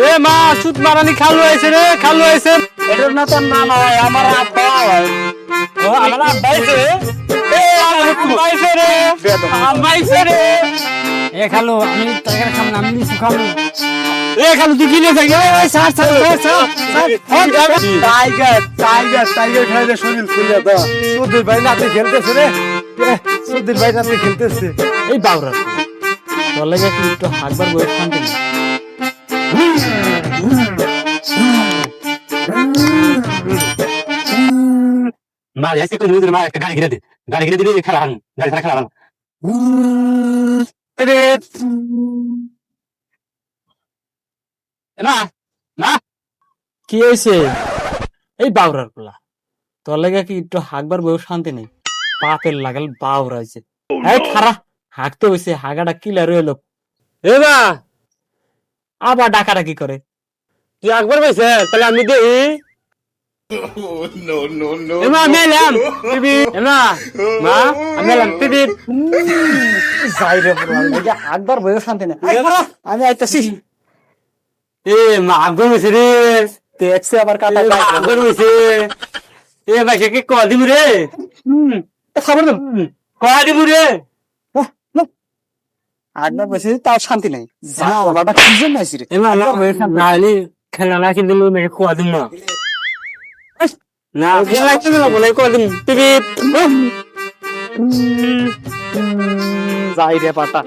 এ মা সুত মারানি খালু আইছে রে খালু আইছে। এটার না তোর নাম হয় আমার আব্বা ও আমার আব্বা এ আমার আব্বা রে। আব্বা রে। এ খালো আমি টাকার খাম না আমি খাব। এ খালু তুই কিনে থাকি এই sir sir sir sir hot tiger tiger tiger খেলে শরীর ফুলে তো সুধীর ভাই নাতে খেলতেছে রে। এ, সুধীর ভাই নাতে খেলতেছে। এই বাউরা তোর লাগে একটু হাকবার বয়স শান্তি যাইছি কোন মা দে দিলে খেলা খেলা না না কি হয়েছে এই বাউরার পোলা তোর লাগে কি একটু হাকবার বয়স শান্তি নেই পাপের লাগাল বাউরা হয়েছে এই খারা হাঁকতে হয়েছে হাগাটা কিলার হইল এ আবার ডাকাটা কি করে। তুই একবার পাইছে তাহলে আমি দেই এমা আমি এলাম। এমা মা আমি যাই রে শান্তি না আইতাছি। এ মা একবার হয়েছে রে দেখছে আবার কাটা এ মা এ ভাই কে কয়া দিবি রে? খাবার দাও কয়া দিবি রে? তাও শান্তি নাই। যা বাবা কি জন্য আইছি রে? এমা খেলা না কিন্তু মেয়ে কয়া দিম না। না খেলা কিন্তু না বলে কয়া দিম। টিভি যাই রে পাটা।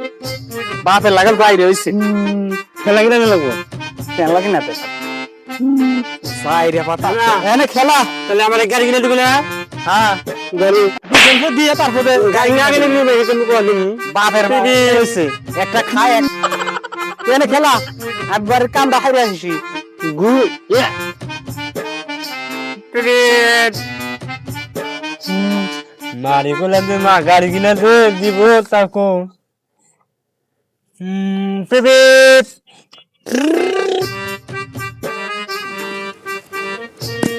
বাপের লাগাল বাইরে হইছে। খেলা কিনা লাগবো? কেন লাগে না পেশা যাই রে এনে খেলা। তাহলে আমার গাড়ি কিনে দিবে না? হ্যাঁ। গাড়ি। দুজনকে দিয়ে তারপরে গাড়ি না বাপের একটা খায় এক এনে খেলা একবার গু মারি করলাম যে মা গাড়ি কিনা দে দিব তাকো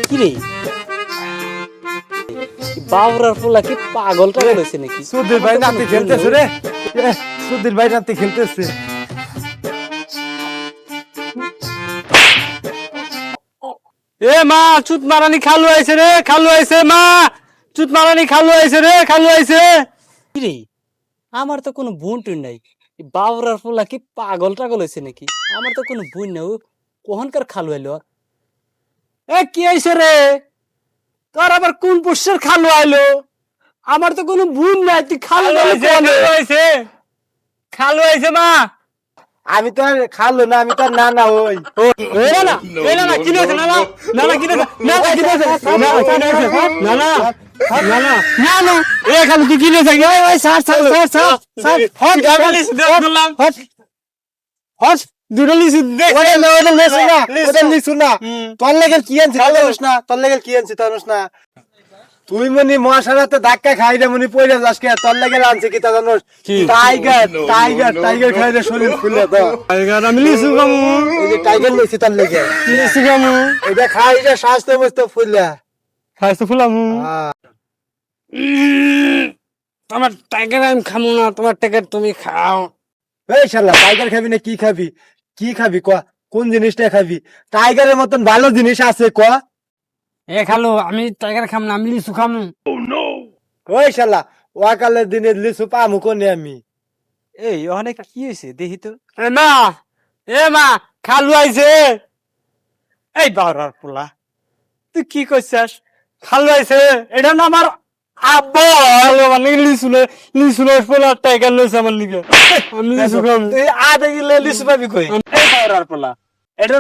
কি রে? বাবরার ফুলা কি নাকি? সুধীর ভাই নাতে খেলতেছে রে। সুধীর ভাই নাতে খেলতেছে। এ মা চুত মারানি খালু আইছে রে খালু আইছে মা। চুত মারানি খালু আইছে রে খালু আইছে। রে? আমার তো কোনো বোন টুন নাই বাবরার ফুলা কি পাগল টাগল হয়েছে নাকি? আমার তো কোনো বোন নাই ও কখনকার খালু আইলো? এ কি আইছে রে? তোর আবার কোন পুষ্যের খালু আইলো? আমার তো কোনো বোন নাই তুই খালু আইছে খালু আইছে মা। আমি তো আর খালো না আমি তো আর না না ওই ও এ না এ না না কি হয়েছে না না না না কি হয়েছে? না না কি হয়েছে? না না না না না না না না এ খালি তুই কি হয়েছে? ওই ওই sir sir sir sir sir hot গাবলি দে বললাম। হট হট। দুরলি দে। ওরে না তোর কি আনছি না? তোর কি আনছি তুই জানিস না? তুই মনি মশারাতে ধাক্কা খাই রে মনি পয়রা যাস কে? তোর লাগে আনছি কি তা জানোস? টাইগার টাইগার টাইগার খাই রে শরীর ফুলে তো টাইগার আমি লিসু কামু এই যে টাইগার তোর লাগে। লিসু কামু এটা খাই যে স্বাস্থ্য মস্ত ফুলে। খাইছো ফুলামু। হ্যাঁ। তোমার টাইগার আমি খামু না তোমার টাইগার তুমি খাও। এই শালা টাইগার খাবি না কি খাবি? কি খাবি ক? কোন জিনিসটা খাবি? টাইগারের মতন ভালো জিনিস আছে ক? এ খালো আমি টাকার খাম না আমি লিচু খামু। ওই শালা ওয়াকালের দিনে লিচু পামু কোনে আমি? এই ওখানে কি হয়েছে? দেখি তো। এ মা এ মা খালু আইছে। এই বাড়ার পোলা তুই কি করছিস খালু আইছে এটা না আমার আব্বা! হলো মানে লিসুলে লিসুলে পোলা টাইগার লইছে আমার লিগে। আমি লিসু খাম তুই আধে গিলে লিচু পাবি কই? এই পোলা।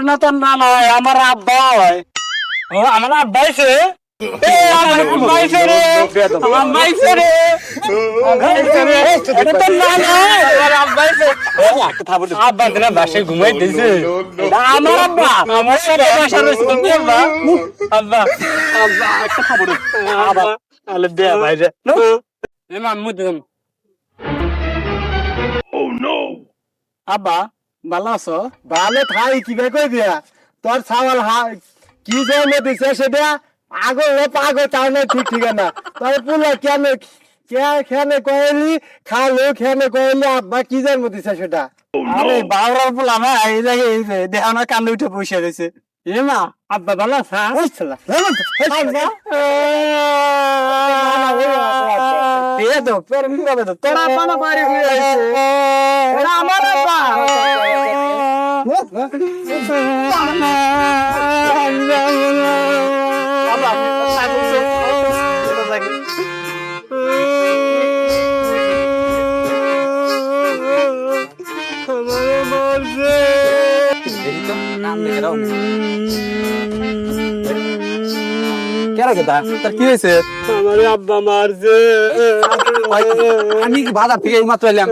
না তোর আমার আব্বা হয়। ও আমার আব্বা আমার আমার আমার দিনা বাসায় ঘুমাই এটা আমার আব্বা। আমার বাসা রয়েছে আব্বা আব্বা? আব্বা একটা খাব আলে এ ভালো আছো ভালো কি কই দিয়া তোর ছাওয়াল হা কি যে মে দিছে সেটা আগো ও পাগো তাও না ঠিক ঠিক না তোর পুলা কেন কে খেনে কইলি খালো কইলি আব্বা কি দিছে সেটা আরে পোলা না এই দেখে কান্দে উঠে বসে রয়েছে এ মা আব্বা ভালো আছা ওই ছেলা দিয়ে তো পের মিলাবে তো তোরা পানা কেন কথা তার কি হয়েছে? আমার আব্বা মারছে। আমি বাজার থেকে মাত্র এলাম?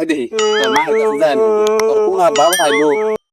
দেখি তোর মা জান তোর কোনা বাবা আইলো